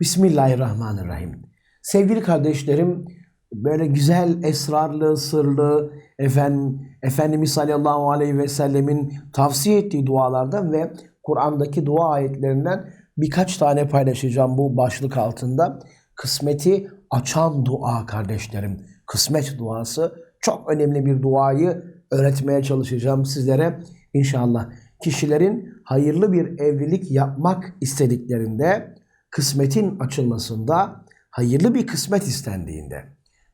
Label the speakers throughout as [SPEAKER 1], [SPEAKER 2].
[SPEAKER 1] Bismillahirrahmanirrahim. Sevgili kardeşlerim, böyle güzel, esrarlı, sırlı, efendim, Efendimiz sallallahu aleyhi ve sellemin tavsiye ettiği dualardan ve Kur'an'daki dua ayetlerinden birkaç tane paylaşacağım bu başlık altında. Kısmeti açan dua kardeşlerim. Kısmet duası çok önemli bir duayı öğretmeye çalışacağım sizlere inşallah. Kişilerin hayırlı bir evlilik yapmak istediklerinde kısmetin açılmasında hayırlı bir kısmet istendiğinde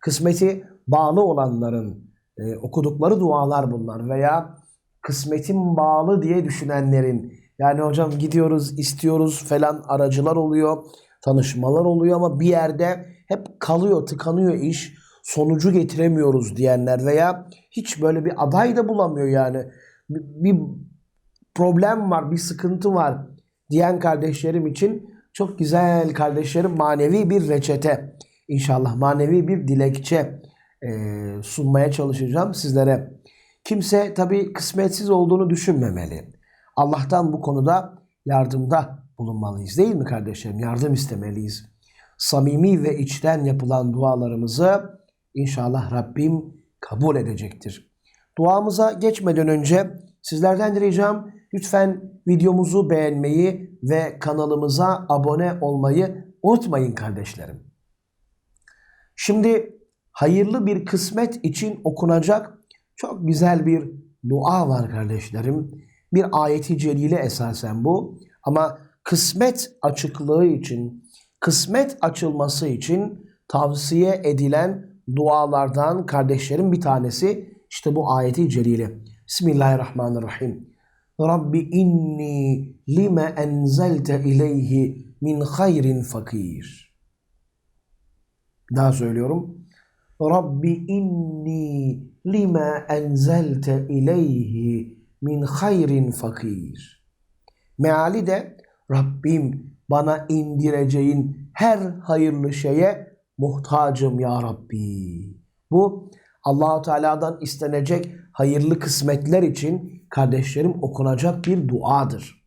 [SPEAKER 1] kısmeti bağlı olanların e, okudukları dualar bunlar veya kısmetin bağlı diye düşünenlerin yani hocam gidiyoruz istiyoruz falan aracılar oluyor tanışmalar oluyor ama bir yerde hep kalıyor tıkanıyor iş sonucu getiremiyoruz diyenler veya hiç böyle bir aday da bulamıyor yani. Bir, bir problem var bir sıkıntı var diyen kardeşlerim için çok güzel kardeşlerim manevi bir reçete inşallah manevi bir dilekçe e, sunmaya çalışacağım sizlere. Kimse tabi kısmetsiz olduğunu düşünmemeli. Allah'tan bu konuda yardımda bulunmalıyız değil mi kardeşlerim? Yardım istemeliyiz. Samimi ve içten yapılan dualarımızı inşallah Rabbim kabul edecektir. Duamıza geçmeden önce sizlerden ricam lütfen videomuzu beğenmeyi ve kanalımıza abone olmayı unutmayın kardeşlerim. Şimdi hayırlı bir kısmet için okunacak çok güzel bir dua var kardeşlerim. Bir ayeti celile esasen bu. Ama kısmet açıklığı için, kısmet açılması için tavsiye edilen dualardan kardeşlerim bir tanesi işte bu ayeti celile. Bismillahirrahmanirrahim. Rabbi inni lima enzelte ileyhi min hayrin fakir. Daha söylüyorum. Rabbi inni lima enzelte ileyhi min hayrin fakir. Meali de Rabbim bana indireceğin her hayırlı şeye muhtacım ya Rabbi. Bu Allahu Teala'dan istenecek hayırlı kısmetler için kardeşlerim okunacak bir duadır.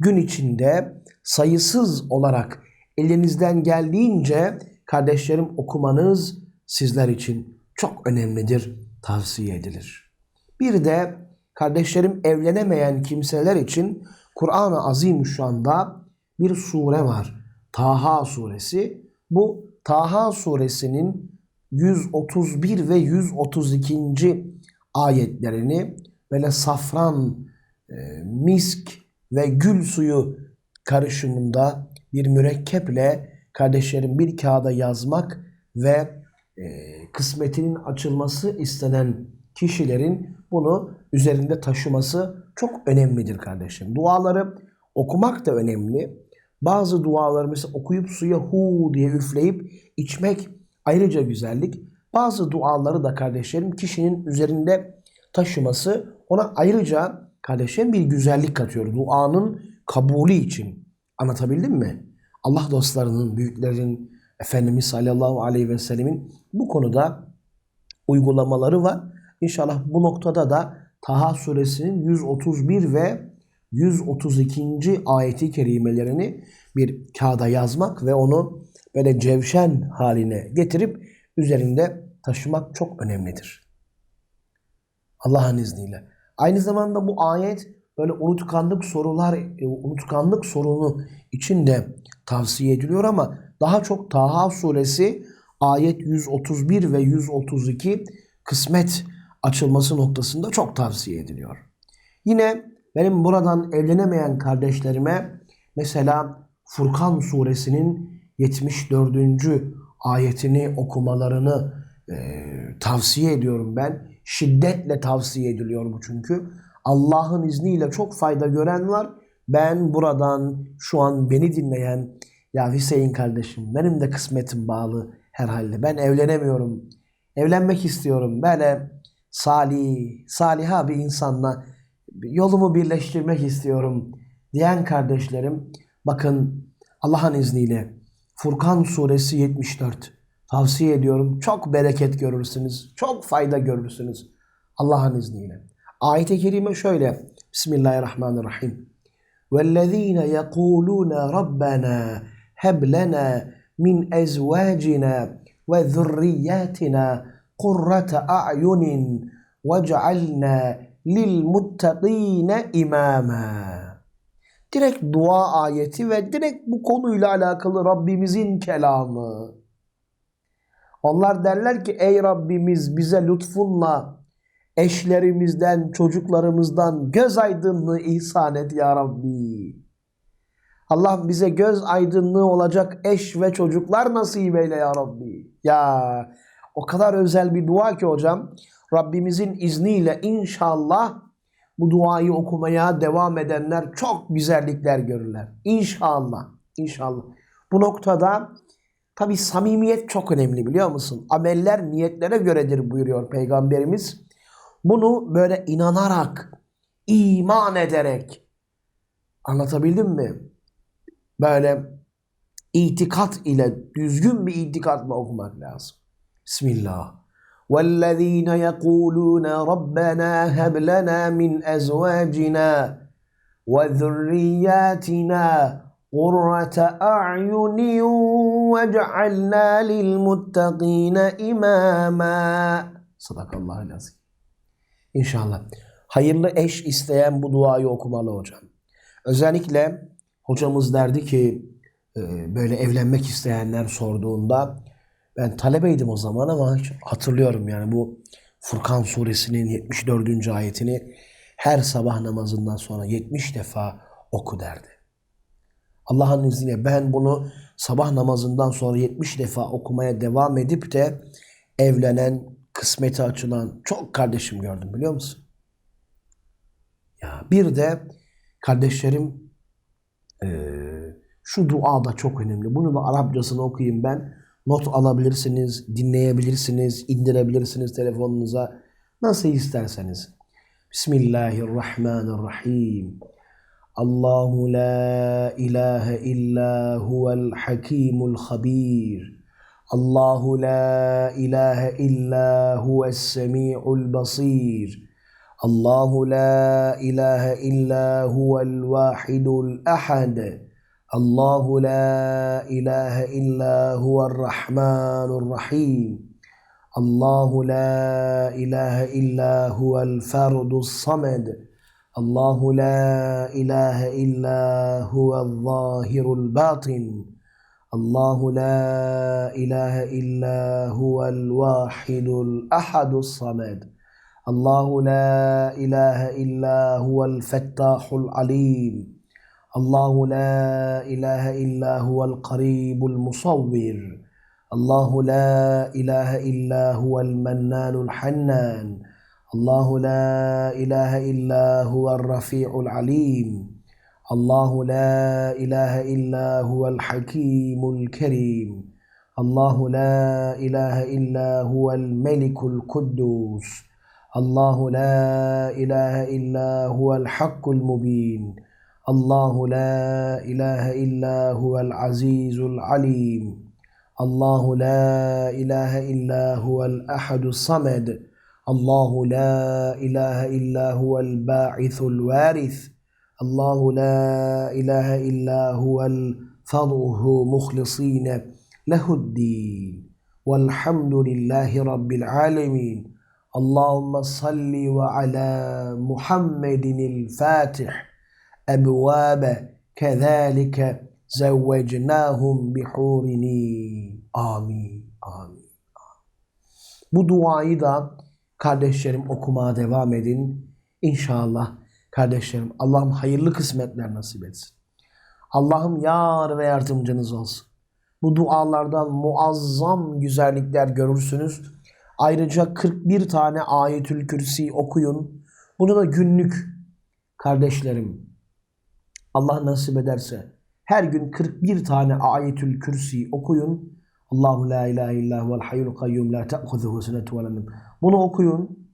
[SPEAKER 1] Gün içinde sayısız olarak elinizden geldiğince kardeşlerim okumanız sizler için çok önemlidir, tavsiye edilir. Bir de kardeşlerim evlenemeyen kimseler için Kur'an-ı Azimüşşan'da bir sure var. Taha suresi. Bu Taha suresinin 131 ve 132. ayetlerini böyle safran, e, misk ve gül suyu karışımında bir mürekkeple kardeşlerim bir kağıda yazmak ve e, kısmetinin açılması istenen kişilerin bunu üzerinde taşıması çok önemlidir kardeşim. Duaları okumak da önemli. Bazı duaları mesela okuyup suya hu diye üfleyip içmek ayrıca güzellik. Bazı duaları da kardeşlerim kişinin üzerinde taşıması ona ayrıca kardeşlerim bir güzellik katıyor. Duanın kabulü için. Anlatabildim mi? Allah dostlarının, büyüklerin, Efendimiz sallallahu aleyhi ve sellemin bu konuda uygulamaları var. İnşallah bu noktada da Taha suresinin 131 ve 132. ayeti kerimelerini bir kağıda yazmak ve onu böyle cevşen haline getirip üzerinde taşımak çok önemlidir. Allah'ın izniyle. Aynı zamanda bu ayet böyle unutkanlık sorular, e, unutkanlık sorunu için de tavsiye ediliyor ama daha çok Taha suresi ayet 131 ve 132 kısmet açılması noktasında çok tavsiye ediliyor. Yine benim buradan evlenemeyen kardeşlerime mesela Furkan suresinin 74. ayetini okumalarını e, tavsiye ediyorum ben. Şiddetle tavsiye ediliyor bu çünkü. Allah'ın izniyle çok fayda gören var. Ben buradan şu an beni dinleyen ya Hüseyin kardeşim benim de kısmetim bağlı herhalde. Ben evlenemiyorum. Evlenmek istiyorum. Böyle salih, saliha bir insanla yolumu birleştirmek istiyorum diyen kardeşlerim bakın Allah'ın izniyle Furkan suresi 74 tavsiye ediyorum. Çok bereket görürsünüz. Çok fayda görürsünüz. Allah'ın izniyle. Ayet-i kerime şöyle. Bismillahirrahmanirrahim. وَالَّذ۪ينَ يَقُولُونَ رَبَّنَا heb lena min ezvacina ve zurriyatina kurrata a'yunin vec'alna lil muttakine imama. Direkt dua ayeti ve direkt bu konuyla alakalı Rabbimizin kelamı. Onlar derler ki ey Rabbimiz bize lütfunla eşlerimizden, çocuklarımızdan göz aydınlığı ihsan et ya Rabbi. Allah bize göz aydınlığı olacak eş ve çocuklar nasip eyle ya Rabbi. Ya o kadar özel bir dua ki hocam. Rabbimizin izniyle inşallah bu duayı okumaya devam edenler çok güzellikler görürler. İnşallah. İnşallah. Bu noktada tabi samimiyet çok önemli biliyor musun? Ameller niyetlere göredir buyuruyor Peygamberimiz. Bunu böyle inanarak, iman ederek anlatabildim mi? Böyle itikat ile, düzgün bir itikatla okumak lazım. Bismillah. وَالَّذ۪ينَ يَقُولُونَ رَبَّنَا هَبْ لَنَا مِنْ أَزْوَاجِنَا وَذُرِّيَّاتِنَا قُرَّةَ أَعْيُنٍ وَاجْعَلْنَا لِلْمُتَّقِينَ إِمَامًا Sadakallahu lazım. İnşallah. Hayırlı eş isteyen bu duayı okumalı hocam. Özellikle hocamız derdi ki e, böyle evlenmek isteyenler sorduğunda ben talebeydim o zaman ama hiç hatırlıyorum yani bu Furkan suresinin 74. ayetini her sabah namazından sonra 70 defa oku derdi. Allah'ın izniyle ben bunu sabah namazından sonra 70 defa okumaya devam edip de evlenen, kısmeti açılan çok kardeşim gördüm biliyor musun? Ya bir de kardeşlerim eee, şu dua da çok önemli. Bunu da Arapçasını okuyayım ben. Not alabilirsiniz, dinleyebilirsiniz, indirebilirsiniz telefonunuza. Nasıl isterseniz. Bismillahirrahmanirrahim. الله لا إله إلا هو الحكيم الخبير. الله لا إله إلا هو السميع البصير. الله لا إله إلا هو الواحد الأحد. الله لا إله إلا هو الرحمن الرحيم. الله لا إله إلا هو الفرد الصمد. الله لا إله إلا هو الظاهر الباطن. الله لا إله إلا هو الواحد الأحد الصمد. الله لا إله إلا هو الفتاح العليم. الله لا إله إلا هو القريب المصور. الله لا إله إلا هو المنان الحنان. الله لا إله إلا هو الرفيع العليم. الله لا إله إلا هو الحكيم الكريم. الله لا إله إلا هو الملك القدوس. الله لا إله إلا هو الحق المبين. الله لا إله إلا هو العزيز العليم. الله لا إله إلا هو الأحد الصمد. الله لا إله إلا هو الباعث الوارث. الله لا إله إلا هو الفضه مخلصين له الدين. والحمد لله رب العالمين. اللهم صل وعلى محمد الفاتح. أبواب كذلك زوجناهم بحور آمين. آمين. Bu duayı da kardeşlerim okumaya devam edin. İnşallah kardeşlerim Allah'ım hayırlı kısmetler nasip etsin. Allah'ım yar ve yardımcınız olsun. Bu dualardan muazzam güzellikler görürsünüz. Ayrıca 41 tane ayetül kürsi okuyun. Bunu da günlük kardeşlerim Allah nasip ederse her gün 41 tane ayetül kürsi okuyun. Allahu la ilahe illa huvel hayyul kayyum la ta'khuzuhu sinetu ve Bunu okuyun.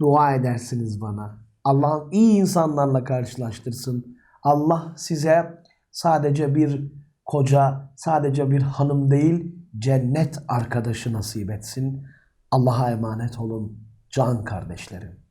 [SPEAKER 1] Dua edersiniz bana. Allah'ım iyi insanlarla karşılaştırsın. Allah size sadece bir koca, sadece bir hanım değil, cennet arkadaşı nasip etsin. Allah'a emanet olun can kardeşlerim.